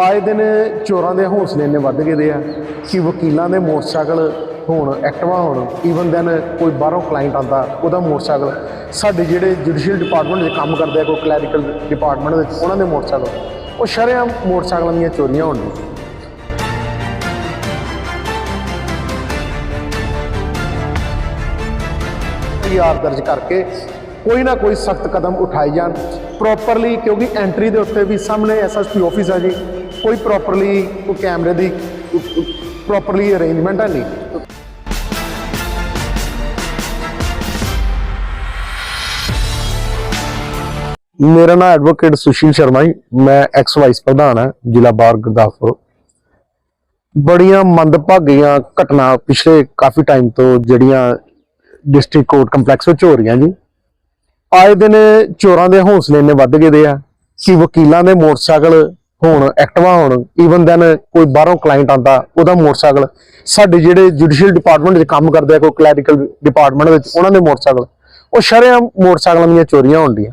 ਆਏ ਦਿਨ ਚੋਰਾਂ ਦੇ ਹੌਸਲੇ ਇੰਨੇ ਵੱਧ ਗਏ ਦੇ ਆ ਕਿ ਵਕੀਲਾਂ ਦੇ ਮੋਟਰਸਾਈਕਲ ਹੋਣ ਐਕਟਿਵਾ ਹੋਣ ਈਵਨ ਦੈਨ ਕੋਈ ਬਾਹਰੋਂ ਕਲਾਇੰਟ ਆਂਦਾ ਉਹਦਾ ਮੋਟਰਸਾਈਕਲ। ਸਾਡੇ ਜਿਹੜੇ ਜੁਡੀਸ਼ੀਅਲ ਡਿਪਾਰਟਮੈਂਟ ਦੇ ਕੰਮ ਕਰਦੇ ਆ, ਕੋਈ ਕਲੈਰੀਕਲ ਡਿਪਾਰਟਮੈਂਟ ਦੇ ਉਹਨਾਂ ਦੇ ਮੋਟਰਸਾਈਕਲ। ਉਹ ਸ਼ਰੇਆਮ ਮੋਟਰਸਾਈਕਲਾਂ ਦੀਆਂ ਚੋਰੀਆਂ ਹੋਣ ਆਰ ਦਰਜ ਕਰਕੇ ਕੋਈ ਨਾ ਕੋਈ ਸਖਤ ਕਦਮ ਉਠਾਏ ਜਾਣ। ਪ੍ਰੋਪਰਲੀ ਕਿਉਂਕਿ ਐਂਟਰੀ ਦੇ ਉੱਤੇ ਵੀ ਸਾਹਮਣੇ ਐਸਐਸਪੀ ਆਫਿਸ ਆ ਜੀ, ਕੋਈ ਪ੍ਰੋਪਰਲੀ ਕੋਈ ਕੈਮਰੇ ਦੀ ਪ੍ਰੋਪਰਲੀ ਅਰੇਂਜਮੈਂਟ ਹੈ ਨਹੀਂ। ਮੇਰਾ ਨਾਮ ਐਡਵੋਕੇਟ ਸੁਸ਼ੀਲ ਸ਼ਰਮਾ ਜੀ, ਮੈਂ ਐਕਸ ਵਾਈਸ ਪ੍ਰਧਾਨ ਹਾਂ ਜ਼ਿਲ੍ਹਾ ਬਾਰ ਗੁਰਦਾਸਪੁਰ। ਬੜੀਆਂ ਮੰਦਭਾਗੀਆਂ ਘਟਨਾ ਪਿਛਲੇ ਕਾਫੀ ਟਾਈਮ ਤੋਂ ਜਿਹੜੀਆਂ ਡਿਸਟ੍ਰਿਕਟ ਕੋਰਟ ਕੰਪਲੈਕਸ ਵਿੱਚ ਹੋ ਰਹੀਆਂ ਜੀ। ਆਏ ਦਿਨ ਚੋਰਾਂ ਦੇ ਹੌਸਲੇ ਇੰਨੇ ਵੱਧ ਗਏ ਦੇ ਆ ਕਿ ਵਕੀਲਾਂ ਦੇ ਮੋਟਰਸਾਈਕਲ ਹੋਣ ਐਕਟਿਵਾ ਹੋਣ ਈਵਨ ਦੈਨ ਕੋਈ ਬਾਹਰੋਂ ਕਲਾਇੰਟ ਆਂਦਾ ਉਹਦਾ ਮੋਟਰਸਾਈਕਲ। ਸਾਡੇ ਜਿਹੜੇ ਜੁਡੀਸ਼ੀਅਲ ਡਿਪਾਰਟਮੈਂਟ 'ਚ ਕੰਮ ਕਰਦੇ ਆ, ਕੋਈ ਕਲੈਰੀਕਲ ਡਿਪਾਰਟਮੈਂਟ ਵਿੱਚ, ਉਹਨਾਂ ਦੇ ਮੋਟਰਸਾਈਕਲ। ਉਹ ਸ਼ਰੇਆਮ ਮੋਟਰਸਾਈਕਲਾਂ ਦੀਆਂ ਚੋਰੀਆਂ ਹੋਣ ਡੀਆਂ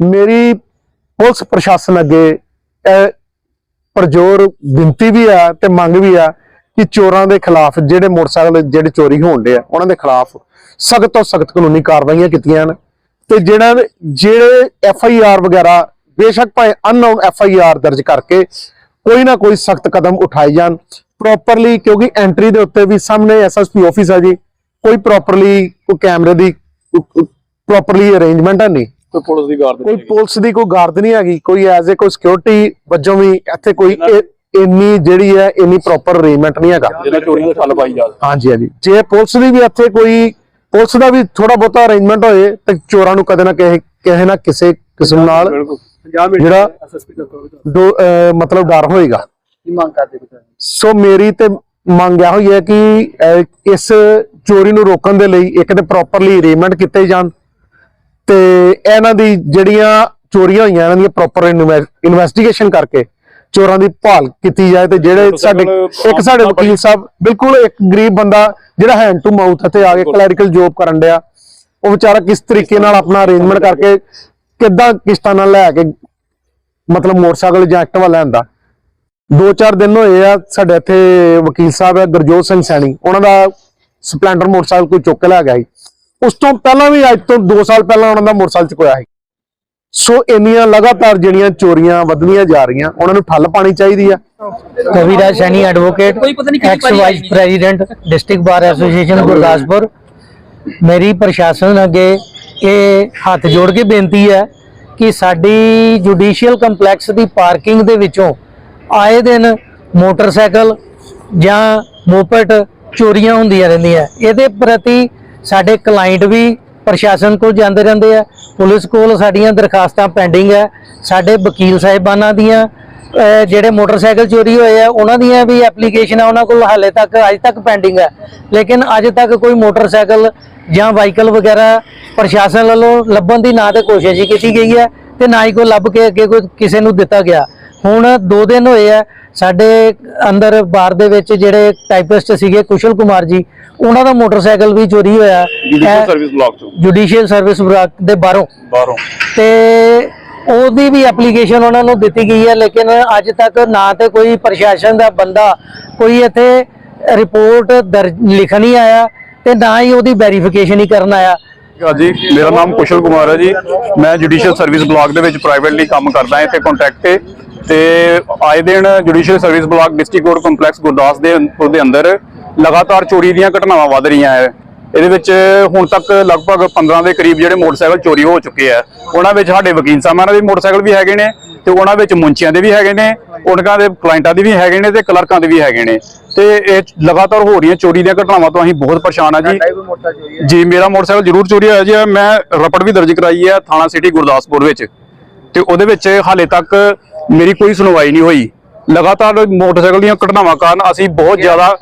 ਮੇਰੀ ਪੁਲਿਸ ਪ੍ਰਸ਼ਾਸਨ ਅੱਗੇ ਇਹ ਪਰਜ਼ੋਰ ਬੇਨਤੀ ਵੀ ਆ ਤੇ ਮੰਗ ਵੀ ਆ ਕਿ ਚੋਰਾਂ ਦੇ ਖਿਲਾਫ ਜਿਹੜੇ ਮੋਟਰਸਾਈਕਲ, ਜਿਹੜੇ ਚੋਰੀ ਹੋਣ ਦੇ ਆ, ਉਹਨਾਂ ਦੇ ਖਿਲਾਫ ਸਖਤ ਤੋਂ ਸਖਤ ਕਾਨੂੰਨੀ ਕਾਰਵਾਈਆਂ ਕੀਤੀਆਂ ਹਨ ਤੇ ਜਿਹੜਾ ਜਿਹੜੇ ਐਫ ਆਈ ਆਰ ਵਗੈਰਾ ਬੇਸ਼ੱਕ ਭਾਵੇਂ ਅਨਨੋਨ ਐਫ ਆਈ ਆਰ ਦਰਜ ਕਰਕੇ ਕੋਈ ਨਾ ਕੋਈ ਸਖਤ ਕਦਮ ਉਠਾਏ ਜਾਣ। ਪ੍ਰੋਪਰਲੀ ਕਿਉਂਕਿ ਐਂਟਰੀ ਦੇ ਉੱਤੇ ਵੀ ਸਾਹਮਣੇ ਐਸਐਸਪੀ ਆਫਿਸ ਆ ਜੀ ਕੋਈ ਪ੍ਰੋਪਰਲੀ ਕੋਈ ਕੈਮਰੇ ਦੀ ਪ੍ਰੋਪਰਲੀ ਅਰੇਂਜਮੈਂਟ ਹੈ ਨਹੀਂ। ਕੋਈ ਪੁਲਿਸ ਦੀ ਗਾਰਡ ਕੋਈ ਪੁਲਿਸ ਦੀ ਕੋਈ ਗਾਰਡ ਨਹੀਂ ਹੈਗੀ ਕੋਈ ਐਜ਼ ਏ ਕੋਈ ਸਿਕਿਉਰਿਟੀ ਵਜੋਂ ਵੀ ਇੱਥੇ ਕੋਈ ਇੰਨੀ ਜਿਹੜੀ ਹੈ ਇੰਨੀ ਪ੍ਰੋਪਰ ਅਰੇਂਜਮੈਂਟ ਨਹੀਂ ਹੈਗਾ। ਜਿਹਨਾਂ ਚੋਰੀਆਂ ਦੇ ਠੱਲ ਪਾਈ ਜਾ ਹਾਂਜੀ ਹਾਂਜੀ। ਜੇ ਪੁਲਿਸ ਦੀ ਵੀ ਇੱਥੇ ਕੋਈ ਪੁਲਿਸ ਦਾ ਵੀ ਥੋੜਾ ਬਹੁਤਾ ਅਰੇਂਜਮੈਂਟ ਹੋਏ ਤੇ ਚੋਰਾਂ ਨੂੰ ਕਦੇ ਨਾ ਕਿਸੇ ਕਿਸੇ ਨਾ ਕਿਸੇ ਕਿਸਮ ਨਾਲ ਬਿਲਕੁਲ 50 ਮਿੰਟ ਜਿਹੜਾ ਮਤਲਬ ਡਰ ਹੋਏਗਾ। ਕੀ ਮੰਗ ਕਰਦੇ ਹੋ ਸੋ ਮੇਰੀ ਤੇ ਮੰਗ ਇਹ ਹੋਈ ਹੈ ਕਿ ਇਸ ਚੋਰੀ ਨੂੰ ਰੋਕਣ ਦੇ ਲਈ ਇੱਕ ਤੇ ਪ੍ਰੋਪਰਲੀ ਅਰੇਂਜਮੈਂਟ ਕੀਤੇ ਜਾਣ ਤੇ ਇਹਨਾਂ ਦੀ ਜਿਹੜੀਆਂ ਚੋਰੀਆਂ ਹੋਈਆਂ ਇਹਨਾਂ ਦੀ ਪ੍ਰੋਪਰ ਇਨਵੈਸਟੀਗੇਸ਼ਨ ਕਰਕੇ ਚੋਰਾਂ ਦੀ ਭਾਲ ਕੀਤੀ ਜਾਏ ਤੇ ਜਿਹੜੇ ਸਾਡੇ ਇੱਕ ਸਾਡੇ ਵਕੀਲ ਸਾਹਿਬ ਬਿਲਕੁਲ ਇੱਕ ਗਰੀਬ ਬੰਦਾ ਜਿਹੜਾ ਹੈਂਡ ਟੂ ਮਾਊਥ ਇੱਥੇ ਆ ਕੇ ਕਲੈਰੀਕਲ ਜੋਬ ਕਰਨ ਡਿਆ। ਉਹ ਵਿਚਾਰਾ ਕਿਸ ਤਰੀਕੇ ਨਾਲ ਆਪਣਾ ਅਰੇਂਜਮੈਂਟ ਕਰਕੇ ਕਿੱਦਾਂ ਕਿਸ਼ਤਾਂ ਨਾਲ ਲੈ ਕੇ ਮਤਲਬ ਮੋਟਰਸਾਈਕਲ ਜਾਂ ਐਕਟਿਵਾ ਲੈਂਦਾ ਦੋ। ਚਾਰ ਦਿਨ ਹੋਏ ਆ ਸਾਡੇ ਇੱਥੇ ਵਕੀਲ ਸਾਹਿਬ ਹੈ ਗੁਰਜੋਤ ਸਿੰਘ ਸੈਣੀ। ਉਹਨਾਂ ਦਾ ਸਪਲੈਂਡਰ ਮੋਟਰਸਾਈਕਲ ਕੋਈ ਚੁੱਕ ਕੇ ਲੈ ਗਿਆ ਸੀ। ਉਸ ਤੋਂ ਪਹਿਲਾਂ ਵੀ ਅੱਜ ਤੋਂ 2 ਸਾਲ ਪਹਿਲਾਂ ਉਹਨਾਂ ਦਾ ਮੋਟਰਸਾਈਕਲ ਚੁੱਕਿਆ ਸੀ। ਸੋ ਇੰਨੀਆਂ ਲਗਾਤਾਰ ਜਿਹੜੀਆਂ ਚੋਰੀਆਂ ਵਧਦੀਆਂ ਜਾ ਰਹੀਆਂ ਉਹਨਾਂ ਨੂੰ ਠੱਲ ਪਾਣੀ ਚਾਹੀਦੀ ਆ। Kaviraj Saini advocate ex vice president district bar association Gurdaspur. ਮੇਰੀ ਪ੍ਰਸ਼ਾਸਨ ਅੱਗੇ ਇਹ ਹੱਥ ਜੋੜ ਕੇ ਬੇਨਤੀ ਹੈ ਕਿ ਸਾਡੀ ਜੁਡੀਸ਼ੀਅਲ ਕੰਪਲੈਕਸ ਦੀ ਪਾਰਕਿੰਗ ਦੇ ਵਿੱਚੋਂ ਆਏ ਦਿਨ ਮੋਟਰਸਾਈਕਲ ਜਾਂ ਮੋਪਟ ਚੋਰੀਆਂ ਹੁੰਦੀਆਂ ਰਹਿੰਦੀਆਂ। ਇਹਦੇ ਪ੍ਰਤੀ ਸਾਡੇ ਕਲਾਇੰਟ ਵੀ ਪ੍ਰਸ਼ਾਸਨ ਕੋਲ ਜਾਂਦੇ ਰਹਿੰਦੇ ਆ, ਪੁਲਿਸ ਕੋਲ ਸਾਡੀਆਂ ਦਰਖਾਸਤਾਂ ਪੈਂਡਿੰਗ ਹੈ ਸਾਡੇ ਵਕੀਲ ਸਾਹਿਬਾਨਾਂ ਦੀਆਂ ਜਿਹੜੇ ਮੋਟਰਸਾਈਕਲ ਚੋਰੀ ਹੋਏ ਆ, ਉਹਨਾਂ ਦੀਆਂ ਵੀ ਐਪਲੀਕੇਸ਼ਨਾਂ ਉਹਨਾਂ ਕੋਲ ਹਾਲੇ ਤੱਕ, ਅੱਜ ਤੱਕ ਪੈਂਡਿੰਗ ਹੈ ਲੇਕਿਨ ਅੱਜ ਤੱਕ ਕੋਈ ਮੋਟਰਸਾਈਕਲ ਜਾਂ ਵਾਹੀਕਲ ਵਗੈਰਾ ਪ੍ਰਸ਼ਾਸਨ ਵੱਲੋਂ ਲੱਭਣ ਦੀ ਨਾ ਤੇ ਕੋਸ਼ਿਸ਼ ਹੀ ਕੀਤੀ ਗਈ ਹੈ ਤੇ ਨਾ ਹੀ ਕੋਈ ਲੱਭ ਕੇ ਅੱਗੇ ਕੋਈ ਕਿਸੇ ਨੂੰ ਦਿੱਤਾ ਗਿਆ। ਹੁਣ 2 ਦਿਨ ਹੋਏ ਆ ਸਾਡੇ ਅੰਦਰ ਬਾਰ ਦੇ ਵਿੱਚ ਜਿਹੜੇ ਟਾਈਪਿਸਟ ਸੀਗੇ ਕੁਸ਼ਲ ਕੁਮਾਰ ਜੀ ਉਹਨਾਂ ਦਾ ਮੋਟਰਸਾਈਕਲ ਵੀ ਚੋਰੀ ਹੋਇਆ। ਜੁਡੀਸ਼ੀਅਲ ਸਰਵਿਸ ਬਲਾਕ ਤੋਂ ਜੁਡੀਸ਼ੀਅਲ ਸਰਵਿਸ ਵਿਭਾਗ ਦੇ ਬਾਹਰੋਂ। ਬਾਹਰੋਂ। ਤੇ ਉਹਦੀ ਵੀ ਐਪਲੀਕੇਸ਼ਨ ਉਹਨਾਂ ਨੂੰ ਦਿੱਤੀ ਗਈ ਹੈ ਲੇਕਿਨ ਅੱਜ ਤੱਕ ਨਾ ਤੇ ਕੋਈ ਪ੍ਰਸ਼ਾਸਨ ਦਾ ਬੰਦਾ ਕੋਈ ਇੱਥੇ ਰਿਪੋਰਟ ਲਿਖਣ ਹੀ ਆਇਆ ਤੇ ਨਾ ਹੀ ਉਹਦੀ ਵੈਰੀਫਿਕੇਸ਼ਨ ਹੀ ਕਰਨ ਆਇਆ। ਜੀ ਮੇਰਾ ਨਾਮ ਕੁਸ਼ਲ ਕੁਮਾਰ ਹੈ ਜੀ। ਮੈਂ ਜੁਡੀਸ਼ੀਅਲ ਸਰਵਿਸ ਬਲਾਕ ਦੇ ਵਿੱਚ ਪ੍ਰਾਈਵੇਟਲੀ ਕੰਮ ਕਰਦਾ ਹਾਂ ਇੱਥੇ ਕੰਟਰੈਕਟ ਤੇ। ਤੇ ਆਏ ਦਿਨ judicial service block district court complex Gurdas ਦੇ ਉਹਦੇ ਅੰਦਰ ਲਗਾਤਾਰ ਚੋਰੀ ਦੀਆਂ ਘਟਨਾਵਾਂ ਵਧ ਰਹੀਆਂ ਹੈ। ਇਹਦੇ ਵਿੱਚ ਹੁਣ ਤੱਕ ਲਗਭਗ 15 ਦੇ ਕਰੀਬ ਜਿਹੜੇ ਮੋਟਰਸਾਈਕਲ ਚੋਰੀ ਹੋ ਚੁੱਕੇ ਆ ਉਹਨਾਂ ਵਿੱਚ ਸਾਡੇ ਵਕੀਲ ਸਾਹਿਬਾਨਾਂ ਦੇ ਮੋਟਰਸਾਈਕਲ ਵੀ ਹੈਗੇ ਨੇ ਤੇ ਉਹਨਾਂ ਵਿੱਚ ਮੁੰਚੀਆਂ ਦੇ ਵੀ ਹੈਗੇ ਨੇ ਉਹਨਾਂ ਦੇ ਕਲਾਇੰਟਾਂ ਦੇ ਵੀ ਹੈਗੇ ਨੇ ਤੇ ਕਲਰਕਾਂ ਦੇ ਵੀ ਹੈਗੇ ਨੇ। ਤੇ ਇਹ ਲਗਾਤਾਰ ਹੋ ਰਹੀਆਂ ਚੋਰੀ ਦੀਆਂ ਘਟਨਾਵਾਂ ਤੋਂ ਅਸੀਂ ਬਹੁਤ ਪਰੇਸ਼ਾਨ ਆ ਜੀ। ਜੀ ਮੇਰਾ ਮੋਟਰਸਾਈਕਲ ਜ਼ਰੂਰ ਚੋਰੀ ਹੋਇਆ ਜੀ। ਮੈਂ ਰਪਟ ਵੀ ਦਰਜ ਕਰਾਈ ਹੈ ਥਾਣਾ ਸਿਟੀ ਗੁਰਦਾਸਪੁਰ ਵਿੱਚ। ਤੇ ਉਹਦੇ ਵਿੱਚ ਹਾਲੇ ਤੱਕ ਮੇਰੀ ਕੋਈ ਸੁਣਵਾਈ ਨਹੀਂ ਹੋਈ। ਲਗਾਤਾਰ ਮੋਟਰਸਾਈਕਲ ਦੀਆਂ ਘਟਨਾਵਾਂ ਕਾਰਨ ਅਸੀਂ ਬਹੁਤ ਜ਼ਿਆਦਾ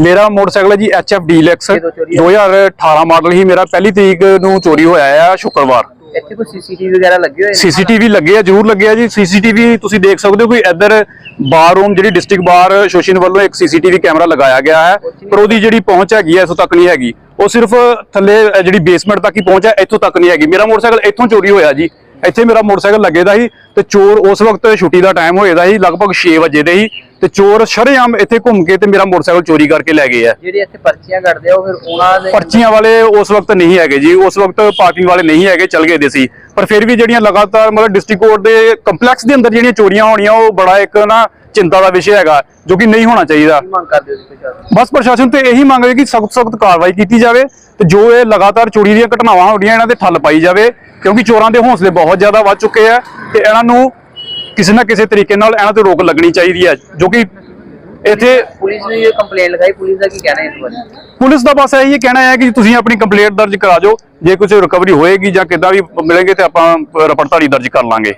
ਮੇਰਾ ਮੋਟਰਸਾਈਕਲ ਹੈ ਜੀ HF ਡੀਲੈਕਸ 2018 ਮਾਡਲ ਹੀ ਮੇਰਾ ਪਹਿਲੀ ਤਰੀਕ ਨੂੰ ਚੋਰੀ ਹੋਇਆ ਹੈ ਸ਼ੁੱਕਰਵਾਰ। ਇੱਥੇ ਕੋਈ ਸੀਸੀਟੀਵੀ ਵਗੈਰਾ ਲੱਗੇ ਹੋਏ ਸੀਸੀਟੀਵੀ ਲੱਗੇ ਆ ਜ਼ਰੂਰ ਲੱਗੇ ਆ ਜੀ। ਸੀਸੀਟੀਵੀ ਤੁਸੀਂ ਦੇਖ ਸਕਦੇ ਹੋ ਕਿ ਇੱਧਰ ਬਾਰ ਰੂਮ ਜਿਹੜੀ ਡਿਸਟ੍ਰਿਕਟ ਬਾਰ ਐਸੋਸੀਏਸ਼ਨ ਵੱਲੋਂ ਇੱਕ ਸੀਸੀਟੀਵੀ ਕੈਮਰਾ ਲਗਾਇਆ ਗਿਆ ਹੈ ਪਰ ਉਹਦੀ ਜਿਹੜੀ ਪਹੁੰਚ ਹੈਗੀ ਹੈ ਇੱਥੋਂ ਤੱਕ ਨਹੀਂ ਹੈਗੀ। ਉਹ ਸਿਰਫ ਥੱਲੇ ਅ, ਜਿਹੜੀ ਬੇਸਮੈਂਟ ਤੱਕ ਹੀ ਪਹੁੰਚ ਹੈ ਇੱਥੋਂ ਤੱਕ ਨਹੀਂ ਹੈਗੀ। ਮੇਰਾ ਮੋਟਰਸਾਈਕਲ ਇੱਥੋਂ ਚੋਰੀ ਹੋਇਆ ਜੀ। ਇੱਥੇ ਮੇਰਾ ਮੋਟਰਸਾਈਕਲ ਲੱਗੇ ਦਾ ਸੀ ਤੇ ਚੋਰ ਉਸ ਵਕਤ ਛੁੱਟੀ ਦਾ ਟਾਈਮ ਹੋਏ ਦਾ ਸੀ ਲਗਭਗ 6 ਵਜੇ ਦੇ ਸੀ ਤੇ ਚੋਰ ਸ਼ਰੇਆਮ ਇੱਥੇ ਘੁੰਮ ਕੇ ਤੇ ਮੇਰਾ ਮੋਟਰਸਾਈਕਲ ਚੋਰੀ ਕਰਕੇ ਲੈ ਗਏ ਆ। ਜਿਹੜੇ ਇੱਥੇ ਪਰਚੀਆਂ ਕੱਢਦੇ ਆ ਉਹ ਫਿਰ ਉਹਨਾਂ ਦੇ ਪਰਚੀਆਂ ਵਾਲੇ ਉਸ ਵਕਤ ਨਹੀਂ ਹੈਗੇ ਜੀ ਉਸ ਵਕਤ ਪਾਰਕਿੰਗ ਵਾਲੇ ਨਹੀਂ ਹੈਗੇ ਚਲ ਗਏ ਦੇ ਸੀ। ਪਰ ਫਿਰ ਵੀ ਜਿਹੜੀਆਂ ਲਗਾਤਾਰ ਮਤਲਬ ਡਿਸਟ੍ਰਿਕਟ ਕੋਰਟ ਦੇ ਕੰਪਲੈਕਸ ਦੇ ਅੰਦਰ ਜਿਹੜੀਆਂ ਚੋਰੀਆਂ ਹੋਣੀਆਂ ਉਹ ਬੜਾ ਇੱਕ ਨਾ ਚਿੰਤਾ ਦਾ ਵਿਸ਼ਾ ਹੈਗਾ ਜੋ ਕਿ ਨਹੀਂ ਹੋਣਾ ਚਾਹੀਦਾ। ਮੰਗ ਕਰਦੇ ਹੋ ਪ੍ਰਸ਼ਾਸਨ ਬਸ ਪ੍ਰਸ਼ਾਸਨ ਤੇ ਇਹੀ ਮੰਗ ਹੈ ਕਿ ਸਖਤ ਸਖਤ ਕਾਰਵਾਈ ਕੀਤੀ ਜਾਵੇ ਤੇ ਜੋ ਇਹ ਲਗਾਤਾਰ ਚੋਰੀ ਦੀਆਂ ਘਟਨਾਵਾਂ ਹੋ ਰਹੀਆਂ ਇਹਨਾਂ ਤੇ ਠੱਲ ਪਾਈ ਜਾਵੇ। ਕਿਉਂਕਿ ਚੋਰਾਂ ਦੇ ਹੌਸਲੇ ਬਹੁਤ ਜ਼ਿਆਦਾ ਵੱਧ ਚੁੱਕੇ ਆ ਤੇ ਇਹਨਾਂ ਨੂੰ ਕਿਸੇ ਨਾ ਕਿਸੇ ਤਰੀਕੇ ਨਾਲ ਇਹਨਾਂ ਤੇ ਰੋਕ ਲੱਗਣੀ ਚਾਹੀਦੀ ਹੈ ਜੋ ਕਿ ਇੱਥੇ ਪੁਲਿਸ ਨੇ ਇਹ ਕੰਪਲੇਂਟ ਲਿਖਾਈ ਪੁਲਿਸ ਦਾ ਕੀ ਕਹਿਣਾ ਹੈ ਇਸ ਬਾਰੇ? ਪੁਲਿਸ ਦਾ ਬਸ ਇਹੀ ਕਹਿਣਾ ਹੈ ਕਿ ਤੁਸੀਂ ਆਪਣੀ ਕੰਪਲੇਂਟ ਦਰਜ ਕਰਾ ਜਾਓ ਜੇ ਕੁਝ ਰਿਕਵਰੀ ਹੋਏਗੀ ਜਾਂ ਕਿੱਦਾਂ ਵੀ ਮਿਲੇਗੇ ਤੇ ਆਪਾਂ ਰਿਪੋਰਟ ਤੁਹਾਡੀ ਦਰਜ ਕਰ ਲਾਂਗੇ।